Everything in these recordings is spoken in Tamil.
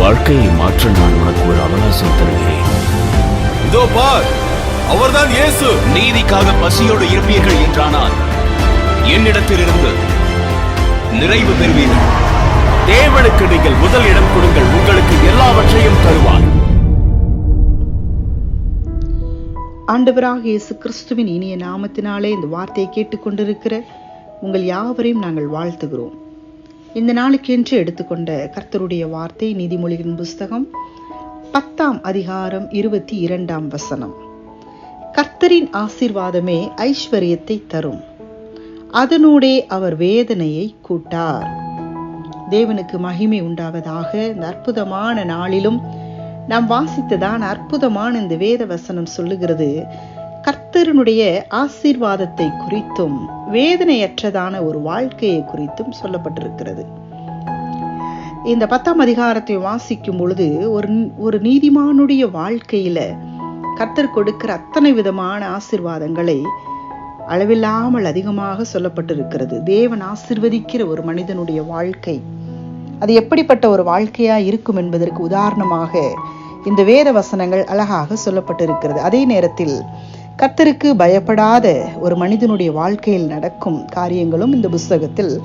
வாழ்க்கையை மாற்ற நான் உனக்கு ஒரு அவகாசம் தருகிறேன். இதோ பார் அவர்தான் இயேசு. நீதிக்காக பசியோடு இருப்பீர்கள் என்றானால் என்னிடத்திலிருந்து நிறைவு பெறுவீர்கள். தேவனுக்கு நீங்கள் முதல் இடம் கொடுங்கள் உங்களுக்கு எல்லாவற்றையும் தருவார். ஆண்டவராக இயேசு கிறிஸ்துவின் இனிய நாமத்தினாலே இந்த வார்த்தையை கேட்டுக்கொண்டிருக்கிற உங்கள் யாவரையும் நாங்கள் வாழ்த்துகிறோம். இந்த நாளுக்கென்று எடுத்துக்கொண்ட கர்த்தருடைய வார்த்தை நீதிமொழியின் புஸ்தகம் பத்தாம் அதிகாரம் இருபத்தி இரண்டாம் வசனம். கர்த்தரின் ஆசீர்வாதமே ஐஸ்வர்யத்தை தரும். அதனூடே அவர் வேதனையை கூட்டார். தேவனுக்கு மகிமை உண்டாவதாக இந்த அற்புதமான நாளிலும் நாம் வாசித்ததான் அற்புதமான இந்த வேத வசனம் சொல்லுகிறது. கர்த்தருடைய ஆசீர்வாதத்தை குறித்தும் வேதனையற்றதான ஒரு வாழ்க்கையை குறித்தும் சொல்லப்பட்டிருக்கிறது. இந்த பத்தாம் அதிகாரத்தை வாசிக்கும் பொழுது ஒரு ஒரு நீதிமானுடைய வாழ்க்கையில கர்த்தர் கொடுக்கிற அத்தனை விதமான ஆசீர்வாதங்களை அளவில்லாமல் அதிகமாக சொல்லப்பட்டிருக்கிறது. தேவன் ஆசிர்வதிக்கிற ஒரு மனிதனுடைய வாழ்க்கை அது எப்படிப்பட்ட ஒரு வாழ்க்கையா இருக்கும் என்பதற்கு உதாரணமாக இந்த வேத வசனங்கள் அழகாக சொல்லப்பட்டிருக்கிறது. அதே நேரத்தில் கர்த்தருக்கு பயப்படாத ஒரு மனிதனுடைய வாழ்க்கையில் நடக்கும் காரியங்களும் இந்த புஸ்தகத்தில்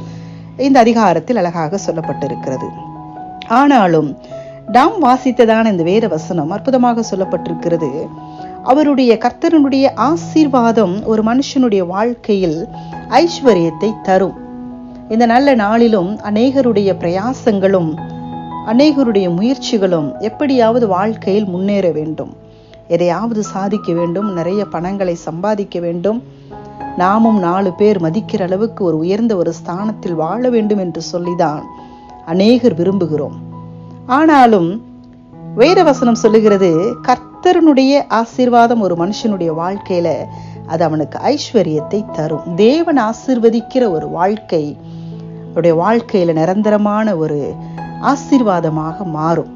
இந்த அதிகாரத்தில் அழகாக சொல்லப்பட்டிருக்கிறது. ஆனாலும் நாம் வாசித்ததான இந்த வேத வசனம் அற்புதமாக சொல்லப்பட்டிருக்கிறது. அவருடைய கர்த்தரனுடைய ஆசீர்வாதம் ஒரு மனுஷனுடைய வாழ்க்கையில் ஐஸ்வர்யத்தை தரும். இந்த நல்ல நாளிலும் அநேகருடைய பிரயாசங்களும் அநேகருடைய முயற்சிகளும் எப்படியாவது வாழ்க்கையில் முன்னேற வேண்டும். எதையாவது சாதிக்க வேண்டும் நிறைய பணங்களை சம்பாதிக்க வேண்டும். நாமும் நாலு பேர் மதிக்கிற அளவுக்கு ஒரு உயர்ந்த ஒரு ஸ்தானத்தில் வாழ வேண்டும் என்று சொல்லிதான் அநேகர் விரும்புகிறோம். ஆனாலும் வேதவசனம் சொல்லுகிறது கர்த்தருனுடைய ஆசீர்வாதம் ஒரு மனுஷனுடைய வாழ்க்கையில அது அவனுக்கு ஐஸ்வர்யத்தை தரும். தேவன் ஆசிர்வதிக்கிற ஒரு வாழ்க்கை அவருடைய வாழ்க்கையில நிரந்தரமான ஒரு ஆசீர்வாதமாக மாறும்.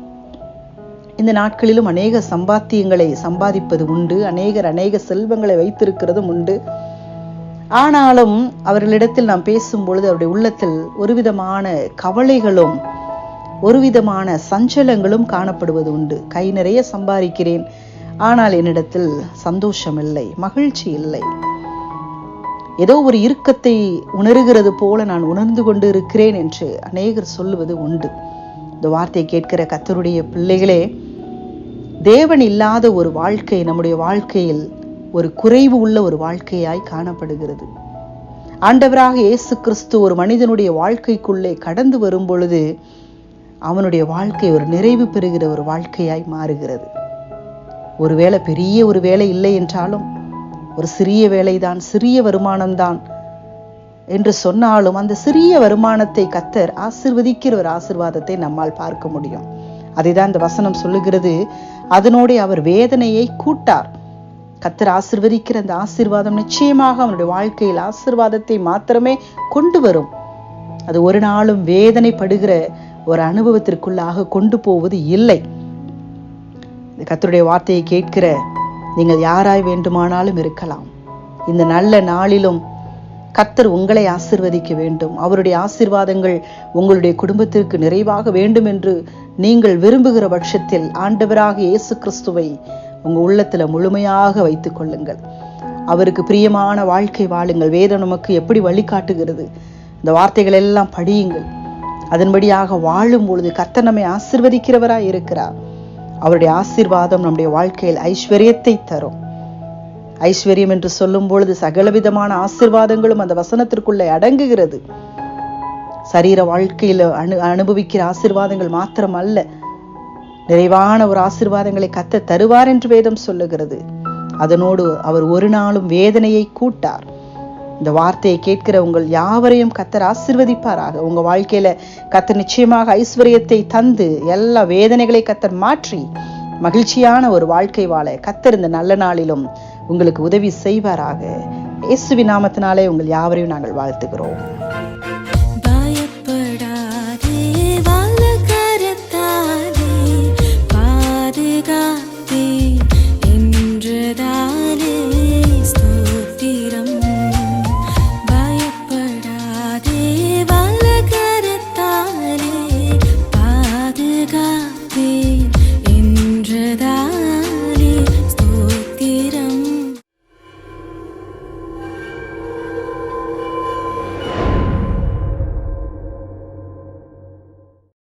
இந்த நாட்களிலும் அநேக சம்பாத்தியங்களை சம்பாதிப்பது உண்டு. அநேகர் அநேக செல்வங்களை வைத்திருக்கிறதும் உண்டு. ஆனாலும் அவர்களிடத்தில் நாம் பேசும் பொழுது அவருடைய உள்ளத்தில் ஒரு விதமான கவலைகளும் ஒரு விதமான சஞ்சலங்களும் காணப்படுவது உண்டு. கை நிறைய சம்பாதிக்கிறேன் ஆனால் என்னிடத்தில் சந்தோஷம் இல்லை மகிழ்ச்சி இல்லை. ஏதோ ஒரு இறுக்கத்தை உணர்கிறது போல நான் உணர்ந்து கொண்டு இருக்கிறேன் என்று அநேகர் சொல்லுவது உண்டு. இந்த வார்த்தையை கேட்கிற கத்தருடைய பிள்ளைகளே தேவன் இல்லாத ஒரு வாழ்க்கை நம்முடைய வாழ்க்கையில் ஒரு குறைவு உள்ள ஒரு வாழ்க்கையாய் காணப்படுகிறது. ஆண்டவராக இயேசு கிறிஸ்து ஒரு மனிதனுடைய வாழ்க்கைக்குள்ளே கடந்து வரும் பொழுது அவனுடைய வாழ்க்கை ஒரு நிறைவு பெறுகிற ஒரு வாழ்க்கையாய் மாறுகிறது. ஒருவேளை பெரிய ஒரு வேலை இல்லை என்றாலும் ஒரு சிறிய வேலைதான் சிறிய வருமானம்தான் என்று சொன்னாலும் அந்த சிறிய வருமானத்தை கத்தர் ஆசிர்வதிக்கிற ஒரு ஆசிர்வாதத்தை நம்மால் பார்க்க முடியும். அதைதான் இந்த வசனம் சொல்லுகிறது. அதனோடு அவர் வேதனையை கூட்டார். கத்தர் ஆசிர்வதிக்கிற அந்த ஆசீர்வாதம் நிச்சயமாக அவனுடைய வாழ்க்கையில் ஆசிர்வாதத்தை மாத்திரமே கொண்டு வரும். அது ஒரு நாளும் வேதனைப்படுகிற ஒரு அனுபவத்திற்குள்ளாக கொண்டு போவது இல்லை. இந்த கத்தருடைய வார்த்தையை கேட்கிற நீங்கள் யாராய் வேண்டுமானாலும் இருக்கலாம். இந்த நல்ல நாளிலும் கத்தர் உங்களை ஆசிர்வதிக்க வேண்டும். அவருடைய ஆசிர்வாதங்கள் உங்களுடைய குடும்பத்திற்கு நிறைவாக வேண்டும் என்று நீங்கள் விரும்புகிற பட்சத்தில் ஆண்டவராக இயேசு கிறிஸ்துவை உங்க உள்ளத்துல முழுமையாக வைத்துக் கொள்ளுங்கள். அவருக்கு பிரியமான வாழ்க்கை வாழுங்கள். வேதம் நமக்கு எப்படி வழிகாட்டுகிறது? இந்த வார்த்தைகள் எல்லாம் படியுங்கள். அதன்படியாக வாழும் பொழுது கர்த்தர் நம்மை ஆசிர்வதிக்கிறவராய் இருக்கிறார். அவருடைய ஆசீர்வாதம் நம்முடைய வாழ்க்கையில் ஐஸ்வர்யத்தை தரும். ஐஸ்வர்யம் என்று சொல்லும் பொழுது சகலவிதமான ஆசிர்வாதங்களும் அந்த வசனத்திற்குள்ளே அடங்குகிறது. சரீர வாழ்க்கையில அனு அனுபவிக்கிற ஆசிர்வாதங்கள் மாத்திரம் அல்ல. நிறைவான ஒரு ஆசிர்வாதங்களை கத்த தருவார் என்று வேதம் சொல்லுகிறது. அதனோடு அவர் ஒரு நாளும் வேதனையை கூட்டார். இந்த வார்த்தையை கேட்கிற உங்கள் யாவரையும் கத்தர் ஆசிர்வதிப்பாராக. உங்க வாழ்க்கையில கத்தர் நிச்சயமாக ஐஸ்வர்யத்தை தந்து எல்லா வேதனைகளை கத்தர் மாற்றி மகிழ்ச்சியான ஒரு வாழ்க்கை வாழ கத்தர் இந்த நல்ல நாளிலும் உங்களுக்கு உதவி செய்வாராக. இயேசுவி நாமத்தினாலே உங்கள் யாவரையும் நாங்கள் வாழ்த்துகிறோம்.